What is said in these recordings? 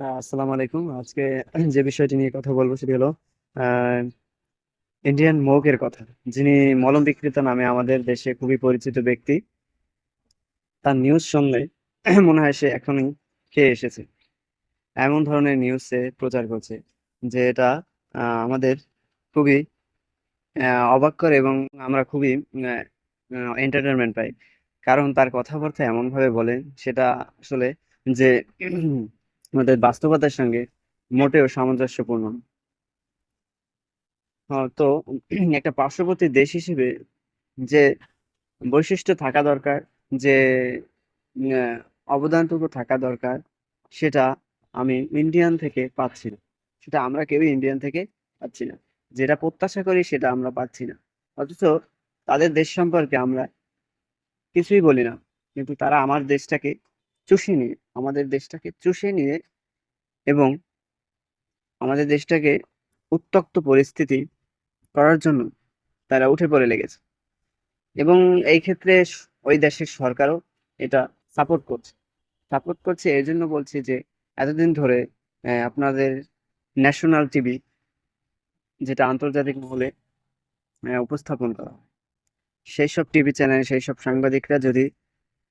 আসসালামু আলাইকুম। আজকে যে বিষয়টি নিয়ে কথা বলব সেটি হলো ইন্ডিয়ান মগের কথা। যিনি মলম বিক্রেতা নামে আমাদের দেশে খুবই পরিচিত ব্যক্তি, তার নিউজ শুনলে মনে হয় সে এখনই খেয়ে এসেছে। এমন ধরনের নিউজ সে প্রচার করছে যে এটা আমাদের খুবই অবাক করে এবং আমরা খুবই এন্টারটেনমেন্ট পাই। কারণ তার কথাবার্তা এমন ভাবে বলে, সেটা আসলে যে আমাদের বাস্তবতার সঙ্গে মোটেও সামঞ্জস্যপূর্ণ তো একটা পার্শ্ববর্তী দেশ হিসেবে যে বৈশিষ্ট্য থাকা দরকার, যে অবদানটুকু থাকা দরকার, সেটা আমি ইন্ডিয়ান থেকে পাচ্ছি না। সেটা আমরা কেউই ইন্ডিয়ান থেকে পাচ্ছি না। যেটা প্রত্যাশা করি সেটা আমরা পাচ্ছি না। অথচ তাদের দেশ সম্পর্কে আমরা কিছুই বলি না। কিন্তু তারা আমার দেশটাকে চুষে নিয়ে, আমাদের দেশটাকে চুষে নিয়ে এবং আমাদের দেশটাকে উত্তক্ত পরিস্থিতি করার জন্য তারা উঠে পড়ে লেগেছে। এবং এই ক্ষেত্রে ওই দেশের সরকারও এটা সাপোর্ট করছে। সাপোর্ট করছে এই জন্য বলছি যে, এতদিন ধরে আপনাদের ন্যাশনাল টিভি যেটা আন্তর্জাতিক মহলে উপস্থাপন করা হয়। সেই সব টিভি চ্যানেল সেই সব সাংবাদিকরা যদি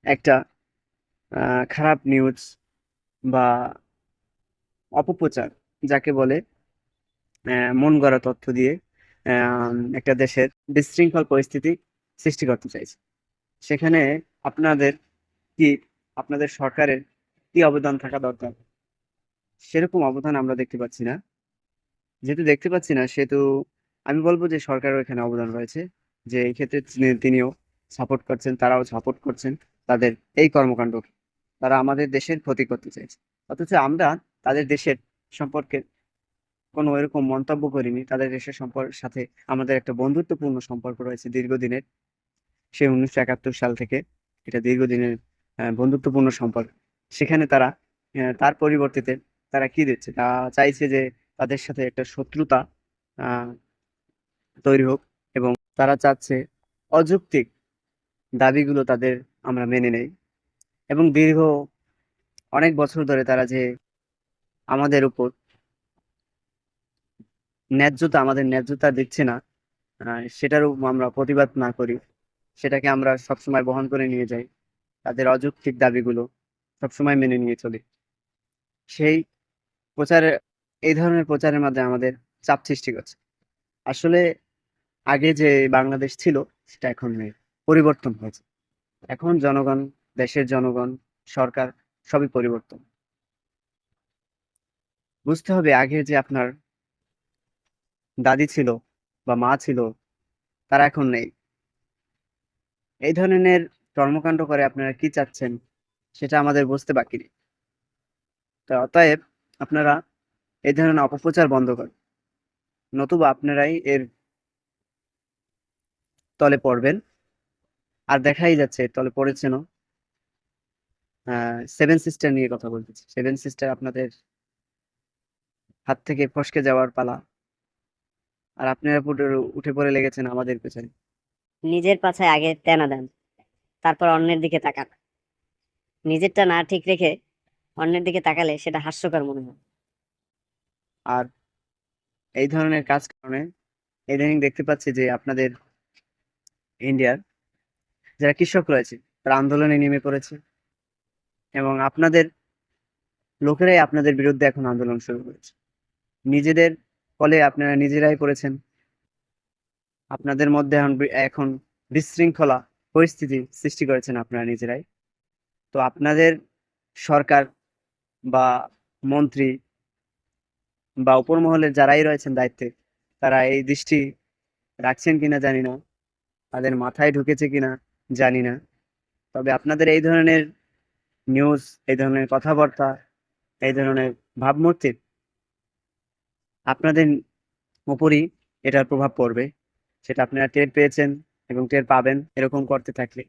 একটা খারাপ নিউজ বা অপপ্রচার, যাকে বলে মন গড়া তথ্য দিয়ে একটা দেশের বিশৃঙ্খল পরিস্থিতি সৃষ্টি করতে চাইছে। সেখানে আপনাদের কি, আপনাদের সরকারের কি অবদান থাকা দরকার? সেরকম অবদান আমরা দেখতে পাচ্ছি না। যেহেতু দেখতে পাচ্ছি না, সেহেতু আমি বলব যে সরকারও এখানে অবদান রয়েছে, যে এই ক্ষেত্রে তিনিও সাপোর্ট করছেন, তারাও সাপোর্ট করছেন, তাদের এই কর্মকাণ্ডকে তারা আমাদের দেশের ক্ষতি করতে চাইছে। অথচ আমরা তাদের দেশের সম্পর্কে কোনো এরকম মন্তব্য করিনি। তাদের দেশের সম্পর্ক সাথে আমাদের একটা বন্ধুত্বপূর্ণ সম্পর্ক রয়েছে দীর্ঘদিনের। সে উনিশশো একাত্তর সাল থেকে এটা দীর্ঘদিনের বন্ধুত্বপূর্ণ সম্পর্ক। সেখানে তারা তার পরিবর্তিতে তারা কি দিচ্ছে? তা চাইছে যে তাদের সাথে একটা শত্রুতা তৈরি হোক এবং তারা চাচ্ছে অযৌক্তিক দাবিগুলো তাদের আমরা মেনে নেই। এবং দীর্ঘ অনেক বছর ধরে তারা যে আমাদের উপর ন্যায্যতা আমাদের ন্যায্যতা দিচ্ছে না আহ, সেটারও আমরা প্রতিবাদ না করি। সেটাকে আমরা সবসময় বহন করে নিয়ে যাই। তাদের অযৌক্তিক দাবিগুলো সবসময় মেনে নিয়ে চলি। সেই প্রচারে এই ধরনের প্রচারের মাধ্যমে আমাদের চাপ সৃষ্টি করছে। আসলে আগে যে বাংলাদেশ ছিল সেটা এখন নেই পরিবর্তন হয়েছে। এখন জনগণ দেশের জনগণ, সরকার, সবই পরিবর্তন। বুঝতে হবে আগে যে আপনার দাদি ছিল বা মা ছিল, তারা এখন নেই। এই ধরনের কর্মকাণ্ড করে আপনারা কি চাচ্ছেন, সেটা আমাদের বুঝতে বাকি নেই। তো অতএব আপনারা এই ধরনের অপপ্রচার বন্ধ করেন। নতুবা আপনারাই এর তলে পড়বেন। আর দেখাই যাচ্ছে তলে পড়েছেনও সেভেন সিস্টার নিয়ে কথা বলতেছি। সেভেন সিস্টার আপনাদের হাত থেকে ফসকে যাওয়ার পালা। আর আপনারা পুরো- উঠে পড়ে লেগেছেন আমাদের পেছনে। নিজের পাছায় আগে তেনা দেন তারপর অন্যের দিকে তাকান। নিজেরটা না ঠিক রেখে অন্যের দিকে তাকালে সেটা হাস্যকর মনে হয়। আর এই ধরনের কাজ কারণে ইদানিং দেখতে পাচ্ছি যে আপনাদের ইন্ডিয়ার যারা কৃষক রয়েছে তারা আন্দোলনে নেমে পড়েছে। এবং আপনাদের, লোকেরাই আপনাদের বিরুদ্ধে এখন আন্দোলন শুরু করেছে। নিজেদের ফলে আপনারা নিজেরাই করেছেন। আপনাদের মধ্যে এখন এখন বিশৃঙ্খলা পরিস্থিতি সৃষ্টি করেছেন আপনারা নিজেরাই। তো আপনাদের সরকার বা মন্ত্রী বা উপর মহলের যারাই রয়েছেন দায়িত্বে, তারা এই দৃষ্টি রাখছেন কিনা জানি না। তাদের মাথায় ঢুকেছে কিনা জানি না। তবে আপনাদের এই ধরনের নিউজ এই ধরনের কথাবার্তা, এই ধরনের ভাবমূর্তির আপনাদের উপরই এটার প্রভাব পড়বে। সেটা আপনারা টের পেয়েছেন এবং টের পাবেন, এরকম করতে থাকলে।